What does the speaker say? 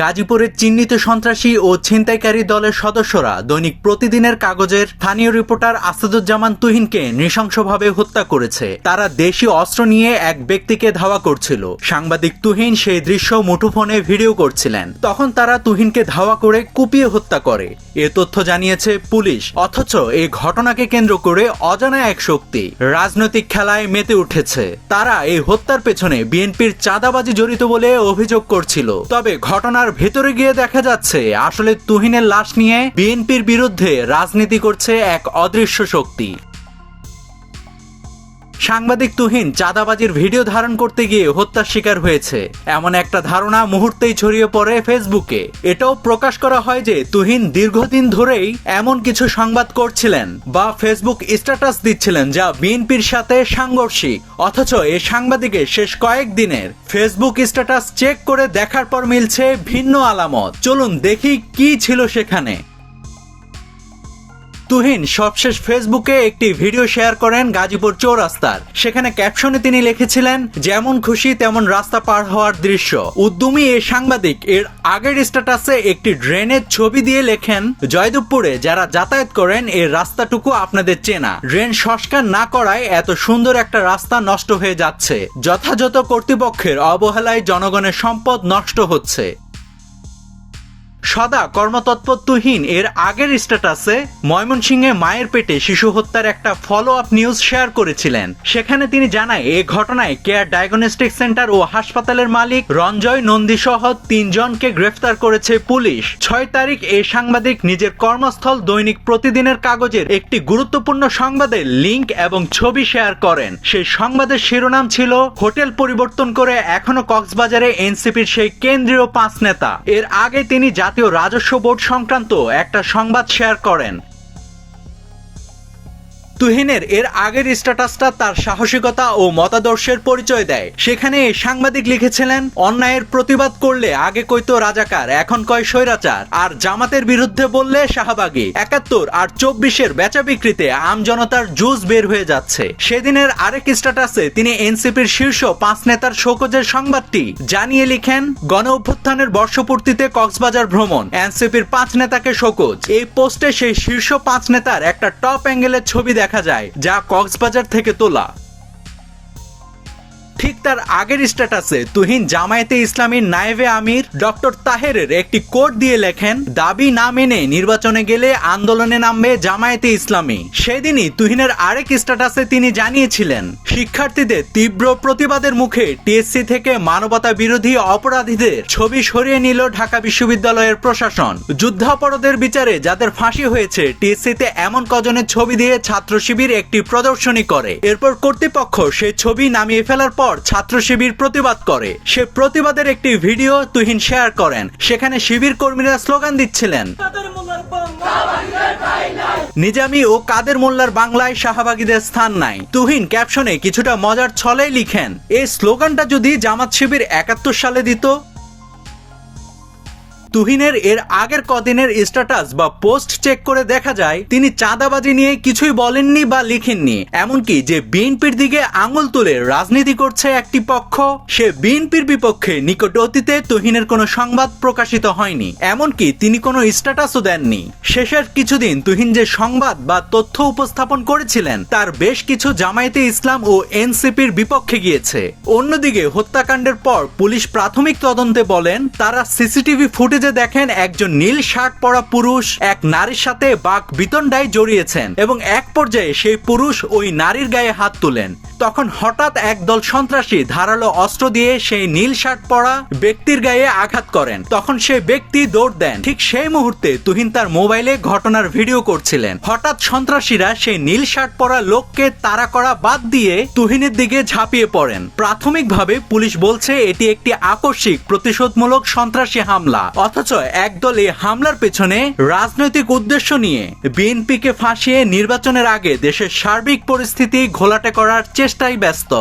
গাজীপুরের চিহ্নিত সন্ত্রাসী ও ছিনতাইকারী দলের সদস্যরা দৈনিক প্রতিদিনের কাগজের স্থানীয় রিপোর্টার আসাদুজ্জামান তুহিনকে নৃশংসভাবে হত্যা করেছে। তারা দেশি অস্ত্র নিয়ে এক ব্যক্তিকে ধাওয়া করছিল। সাংবাদিক তুহিন সেই দৃশ্য মুঠোফোনে ভিডিও করছিলেন। তখন তারা তুহিনকে ধাওয়া করে কুপিয়ে হত্যা করে। এ তথ্য জানিয়েছে পুলিশ। অথচ এই ঘটনাকে কেন্দ্র করে অজানা এক শক্তি রাজনৈতিক খেলায় মেতে উঠেছে। তারা এই হত্যার পেছনে বিএনপির চাঁদাবাজি জড়িত বলে অভিযোগ করছিল। তবে ঘটনার ভেতরে গিয়ে দেখা যাচ্ছে, আসলে তুহিনের লাশ নিয়ে বিএনপির বিরুদ্ধে রাজনীতি করছে এক অদৃশ্য শক্তি। সাংবাদিক তুহিন চাঁদাবাজির ভিডিও ধারণ করতে গিয়ে হত্যার শিকার হয়েছে। এমন একটা ধারণা মুহূর্তেই ছড়িয়ে পড়ে ফেসবুকে। এটাও প্রকাশ করা হয় যে তুহিন দীর্ঘদিন ধরেই এমন কিছু সংবাদ করছিলেন বা ফেসবুক স্ট্যাটাস দিচ্ছিলেন যা বিএনপির সাথে সাংঘর্ষিক। অথচ এ সাংবাদিকের শেষ কয়েকদিনের ফেসবুক স্ট্যাটাস চেক করে দেখার পর মিলছে ভিন্ন আলামত। চলুন দেখি কি ছিল সেখানে। তুহিন সবশেষ ফেসবুকে একটি ভিডিও শেয়ার করেন গাজীপুর চৌরাস্তার। সেখানে ক্যাপশনে তিনি লিখেছিলেন, যেমন খুশি, তেমন রাস্তা পার হওয়ার দৃশ্য। উদ্যমী এই সাংবাদিক এর আগের স্ট্যাটাসে একটি ড্রেনের ছবি দিয়ে লেখেন, জয়দেবপুরে যারা যাতায়াত করেন এই রাস্তাটুকু আপনাদের চেনা। ড্রেন সংস্কার না করায় এত সুন্দর একটা রাস্তা নষ্ট হয়ে যাচ্ছে। যথাযথ কর্তৃপক্ষের অবহেলায় জনগণের সম্পদ নষ্ট হচ্ছে। সদা কর্মতৎপরতুহীন এর আগের স্ট্যাটাসে ময়মনসিংহে মায়ের পেটে শিশু হত্যার একটা ফলো আপ নিউজ শেয়ার করেছিলেন। সেখানে তিনি জানায় এই ঘটনায় কেয়ার ডায়াগনস্টিক সেন্টার ও হাসপাতালের মালিক রঞ্জয় নন্দী সহ তিনজনকে গ্রেফতার করেছে পুলিশ। ছয় তারিখ এই সাংবাদিক নিজের কর্মস্থল দৈনিক প্রতিদিনের কাগজের একটি গুরুত্বপূর্ণ সংবাদের লিংক এবং ছবি শেয়ার করেন। সেই সংবাদের শিরোনাম ছিল, হোটেল পরিবর্তন করে এখনও কক্সবাজারে এনসিপির সেই কেন্দ্রীয় পাঁচ নেতা। এর আগে তিনি জাতীয় রাজস্ব বোর্ড সংক্রান্ত একটা সংবাদ শেয়ার করেন। তুহিনের এর আগের স্ট্যাটাসটা তার সাহসিকতা ও মতাদর্শের পরিচয় দেয়। সেখানে সাংবাদিক লিখেছিলেন, অন্যায়ের প্রতিবাদ করলে আগে কইতো রাজাকার, এখন কয় স্বৈরাচার, আর জামাতের বিরুদ্ধে বললে শাহবাগী। একাত্তর আর চব্বিশের বেচা বিক্রিতে আমজনতার জুস বের হয়ে যাচ্ছে। সেদিনের আরেক স্ট্যাটাসে তিনি এনসিপির শীর্ষ পাঁচ নেতার শোকজের সংবাদটি জানিয়ে লিখেন, গণ অভ্যুত্থানের বর্ষপূর্তিতে কক্সবাজার ভ্রমণ, এনসিপির পাঁচ নেতাকে শোকজ। এই পোস্টে সেই শীর্ষ পাঁচ নেতার একটা টপ অ্যাঙ্গেলের ছবি দেখা যায় যা কক্সবাজার থেকে তোলা। তার আগের স্ট্যাটাসে তুহিন জামায়াতে ইসলামীর নায়েবে আমির ডক্টর তাহেরের একটি কোড দিয়ে লেখেন, দাবি না মেনে নির্বাচনে গেলে আন্দোলনে নামবে জামায়াতে ইসলামী। সেদিনই তুহিনের আরেক স্ট্যাটাসে তিনি জানিয়েছিলেন, শিক্ষার্থীদের তীব্র প্রতিবাদের মুখে টিএসসি থেকে মানবতা বিরোধী অপরাধীদের ছবি সরিয়ে নিল ঢাকা বিশ্ববিদ্যালয়ের প্রশাসন। যুদ্ধাপরাধের বিচারে যাদের ফাঁসি হয়েছে টিএসসিতে এমন কজনের ছবি দিয়ে ছাত্র শিবির একটি প্রদর্শনী করে। এরপর কর্তৃপক্ষ সেই ছবি নামিয়ে ফেলার পর ছাত্র শিবির প্রতিবাদ করে। সে প্রতিবাদের একটি ভিডিও তুহিন শেয়ার করেন। সেখানে শিবির কর্মীরা স্লোগান দিচ্ছিলেন। নিজামি ও কাদের মোল্লার বাংলায় শাহবাগীদের স্থান নাই। তুহিন ক্যাপশনে কিছুটা মজার ছলেই লিখেন এই স্লোগানটা যদি জামাত শিবির একাত্তর সালে দিত তুহিনের এর আগের কদিনের স্ট্যাটাস বা পোস্ট চেক করে দেখা যায়, তিনি চাঁদাবাজি নিয়ে কিছুই বলেননি বা লিখেননি। এমনকি যে বিএনপির দিকে আঙুল তুলে রাজনীতি করছে একটি পক্ষ, সে বিএনপির বিপক্ষে নিকট অতীতে তুহিনের কোনো সংবাদ প্রকাশিত হয়নি। এমনকি তিনি কোনো স্ট্যাটাসও দেননি। শেষের কিছুদিন তুহিন যে সংবাদ বা তথ্য উপস্থাপন করেছিলেন, তার বেশ কিছু জামায়াতে ইসলাম ও এনসিপির বিপক্ষে গিয়েছে। অন্যদিকে হত্যাকাণ্ডের পর পুলিশ প্রাথমিক তদন্তে বলেন, তারা সিসিটিভি ফুটেজে দেখেন একজন নীল শার্ট পরা পুরুষ, এক নারীর সাথে বাক বিতণ্ডায় জড়িয়েছেন এবং এক পর্যায়ে সেই পুরুষ ওই নারীর গায়ে হাত তুলেন। তখন হঠাৎ একদল সন্ত্রাসী ধারালো অস্ত্র দিয়ে সেই নীল শার্ট পরা ব্যক্তির গায়ে আঘাত করেন। তখন সেই ব্যক্তি দৌড় দেন। ঠিক সেই মুহূর্তে তুহিন তার মোবাইলে ঘটনার ভিডিও করছিলেন। হঠাৎ সন্ত্রাসীরা সেই নীল শার্ট পরা লোককে তাড়া করা বাদ দিয়ে তুহিনের দিকে ঝাঁপিয়ে পড়েন। প্রাথমিকভাবে পুলিশ বলছে, এটি একটি আকস্মিক, প্রতিশোধমূলক সন্ত্রাসী হামলা। অথচ একদল হামলার পেছনে রাজনৈতিক উদ্দেশ্য নিয়ে। বিএনপিকে ফাঁসিয়ে নির্বাচনের আগে দেশের সার্বিক পরিস্থিতি ঘোলাটে করার চেষ্টায় ব্যস্ত।